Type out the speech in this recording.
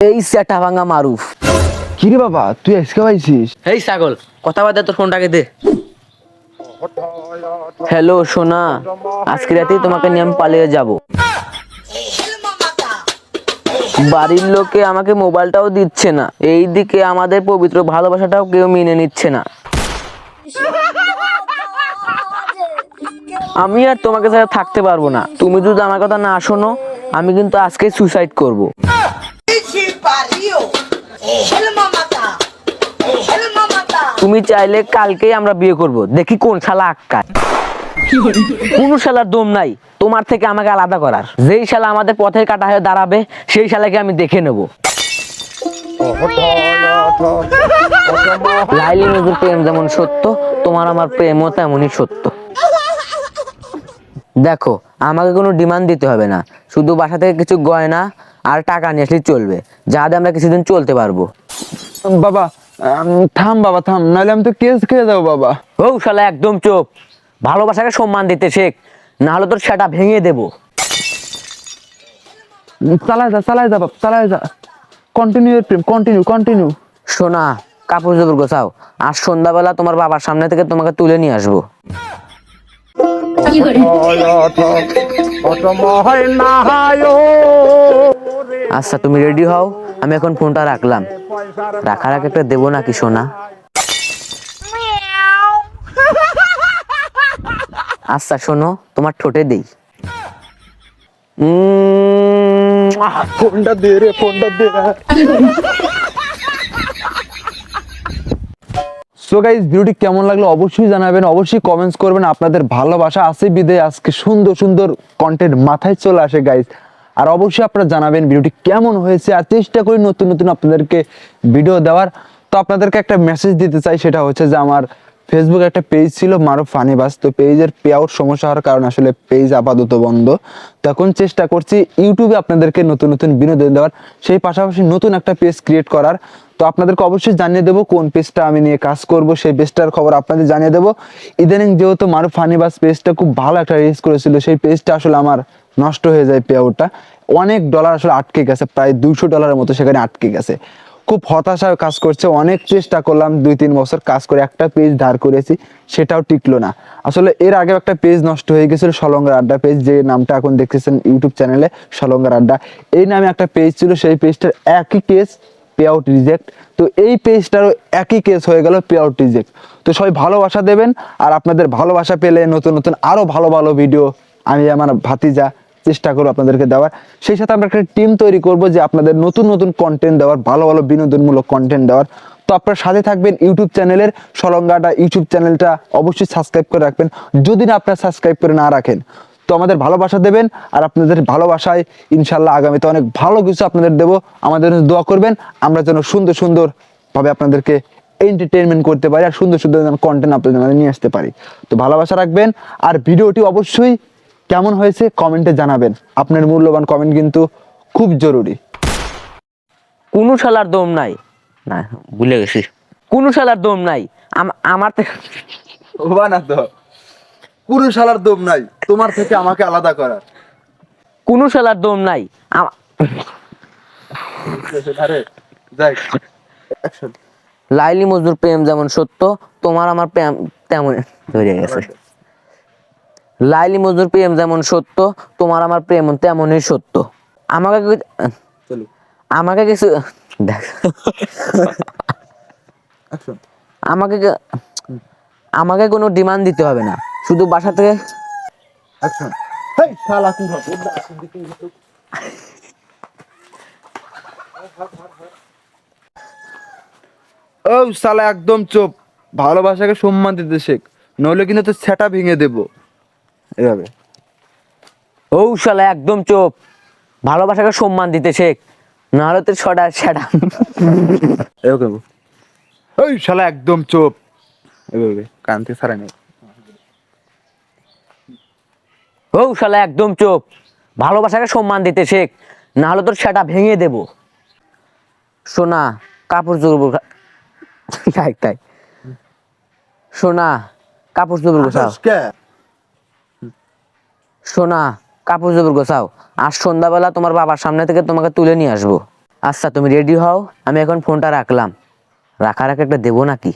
এই সেটা ভাঙা মারুফ। কিরে বাবা তুই আজকে পাইছিস এই ছাগল কথা বাদে তোর ফোনটাকে দে। হ্যালো সোনা আজকে রাতেই তোমাকে নিয়ে আমি পালিয়ে যাব। বাড়ির লোকে আমাকে মোবাইলটাও দিচ্ছে না। এই দিকে আমাদের পবিত্র ভালোবাসাটাও কেউ মেনে নিচ্ছে না। আমি আর তোমাকে ছাড়া থাকতে পারব না। তুমি যদি আমার কথা না শোনো আমি কিন্তু আজকে সুসাইড করব। তুমি চাইলে কালকেই আমরা বিয়ে করব। দেখি কোন শালা আক্কায়। কোন শালার দম নাই। তোমার থেকে আমাকে আলাদা করার। যেই শালা আমাদের পথের কাটা হয়ে দাঁড়াবে, সেই শালাকে আমি দেখে নেব। লাইলি নজরুল প্রেম যেমন সত্য, তোমার আমার প্রেমও তেমনই সত্য। দেখো, আমাকে কোনো ডিমান্ড দিতে হবে না। শুধু বাসা থেকে কিছু গয়না আর টাকা নিয়ে আসলে চলবে। যাতে আমরা কিছুদিন চলতে পারব। বাবা থাম বাবা থাম নাহলে আমি তো কেস খেয়ে যাব বাবা। ও শালা একদম চোপ। ভালোবাসাকে সম্মান দিতে শেখ। না হলে তোর সেটা ভেঙে দেবো। চালায় যা চালায় যা বাপ চালায় যা। কন্টিনিউ প্রেম কন্টিনিউ কন্টিনিউ সোনা কাপড় জোপড় গোছাও। আর সন্ধ্যাবেলা তোমার বাবার সামনে থেকে তোমাকে তুলে নিয়ে আসব। আচ্ছা তুমি রেডি হও? আমি এখন ফোনটা রাখলাম। রাখার আগে একটা দেবো নাকি সোনা? আচ্ছা শোনো তোমার ঠোঁটে দেই। ফোনটা দে রে ফোনটা দে। সো গাইজ ভিডিওটি কেমন লাগল অবশ্যই জানাবেন অবশ্যই কমেন্টস করবেন। আপনাদের ভালোবাসা আছে বিদে আজকে সুন্দর সুন্দর কন্টেন্ট মাথায় চলে আসে গাইজ আর অবশ্যই আপনারা জানাবেন ভিডিওটি কেমন হয়েছে, আর চেষ্টা করি নতুন নতুন আপনাদেরকে ভিডিও দেওয়ার। তো আপনাদেরকে একটা মেসেজ দিতে চাই, সেটা হচ্ছে যে আমার ফেসবুক একটা পেজ ছিল মারো ফানি বাস তো পেজের পে আউট সমস্যা হওয়ার কারণে আসলে পেজ আপাতত বন্ধ। তখন চেষ্টা করছি ইউটিউবে আপনাদেরকে নতুন নতুন বিনোদন দেওয়ার। সেই পাশাপাশি নতুন একটা পেজ ক্রিয়েট করার। তো আপনাদেরকে অবশ্যই জানিয়ে দেবো কোন পেজটা আমি নিয়ে কাজ করব, সেই পেজটার খবর আপনাদের জানিয়ে দেবো। ইদানিং যেহেতু মারুফ ফানি বাস পেজটা খুব ভালো একটা রিলিজ করেছিল, সেই পেজটা আসলে আমার নষ্ট হয়ে যায় পে আউটটা অনেক ডলার আসলে আটকে গেছে, প্রায় দুশো ডলারের মতো সেখানে আটকে গেছে। খুব হতাশায় কাজ করছে। অনেক চেষ্টা করলাম, দুই, তিন বছর কাজ করে একটা পেজ ধার করেছি, সেটাও টিকলো না। আসলে এর আগে একটা পেজ নষ্ট হয়ে গেছিল, সলঙ্গার আড্ডা পেজ যে নামটা এখন দেখতেছেন ইউটিউব চ্যানেলে সলঙ্গার আড্ডা। এই নামে একটা পেজ ছিল, সেই পেজটার একই কেস পে আউট রিজেক্ট তো এই পেজটারও একই কেস হয়ে গেল পে আউট রিজেক্ট তো সবাই ভালোবাসা দেবেন, আর আপনাদের ভালোবাসা পেলে নতুন নতুন আরও ভালো ভালো ভিডিও আমি, আমার ভাতিজা চেষ্টা করব আপনাদেরকে দেওয়ার। সেই সাথে আমরা একটা টিম তৈরি করব যে আপনাদের নতুন নতুন কন্টেন্ট দেওয়ার, ভালো ভালো বিনোদনমূলক কন্টেন্ট দেওয়ার। তো আপনার সাথে থাকবেন ইউটিউব চ্যানেলের সলঙ্গাটা ইউটিউব চ্যানেলটা অবশ্যই সাবস্ক্রাইব করে রাখবেন। যদি না আপনারা সাবস্ক্রাইব করে না রাখেন, তো আমাদের ভালোবাসা দেবেন আর আপনাদের ভালোবাসায় ইনশাল্লাহ আগামীতে অনেক ভালো কিছু আপনাদের দেবো। আমাদের দোয়া করবেন, আমরা যেন সুন্দর সুন্দর ভাবে আপনাদেরকে এন্টারটেনমেন্ট করতে পারি আর সুন্দর সুন্দর কন্টেন্ট আপনাদের নিয়ে আসতে পারি। তো ভালোবাসা রাখবেন আর ভিডিওটি অবশ্যই কেমন হয়েছে কমেন্টে জানাবেন। আপনার মূল্যবান কমেন্ট কিন্তু খুব জরুরি। কোনো শালার দম নাই। না ভুলে গেছি। কোনো শালার দম নাই। আমার থেকে ওবা না তো পুরো শালার দম নাই। তোমার থেকে আমাকে আলাদা করার। কোনো শালার দম নাই। আম- আরে যাই। লাইলি মজুর প্রেম যেমন সত্য তোমার আমার প্রেম তেমন ধরে গেছে। লাইলি মজদুর প্রেম যেমন সত্য তোমার আমার প্রেম তেমনই সত্য। আমাকে আমাকে কিছু দেখ। আমাকে আমাকে কোনো ডিমান্ড দিতে হবে না। শুধু বাসা থেকে ও সালা একদম চুপ। ভালোবাসাকে সম্মান দিতে শেখ। নইলে কিন্তু তো সেটা ভেঙে দেব। এভাবে। ও শালা একদম চোপ। ভালোবাসাকে সম্মান দিতে শেখ। নাহলে তোর ছটা সেটা। এভাবে ওই শালা একদম চুপ। এভাবে। কান থেকে সারা নেই। ও শালা একদম চোপ। ভালোবাসাকে সম্মান দিতে শেখ। নাহলে তোর সেটা ভেঙে দেব। সোনা কাপড় চোপড় তাই তাই সোনা কাপড় চোপড় গোছাও। সোনা, কাপড় চোপড় গোছাও। আর সন্ধ্যাবেলা তোমার বাবার সামনে থেকে তোমাকে তুলে নিয়ে আসব। আচ্ছা তুমি রেডি হও? আমি এখন ফোনটা রাখলাম। রাখার আগে একটা দেবো নাকি?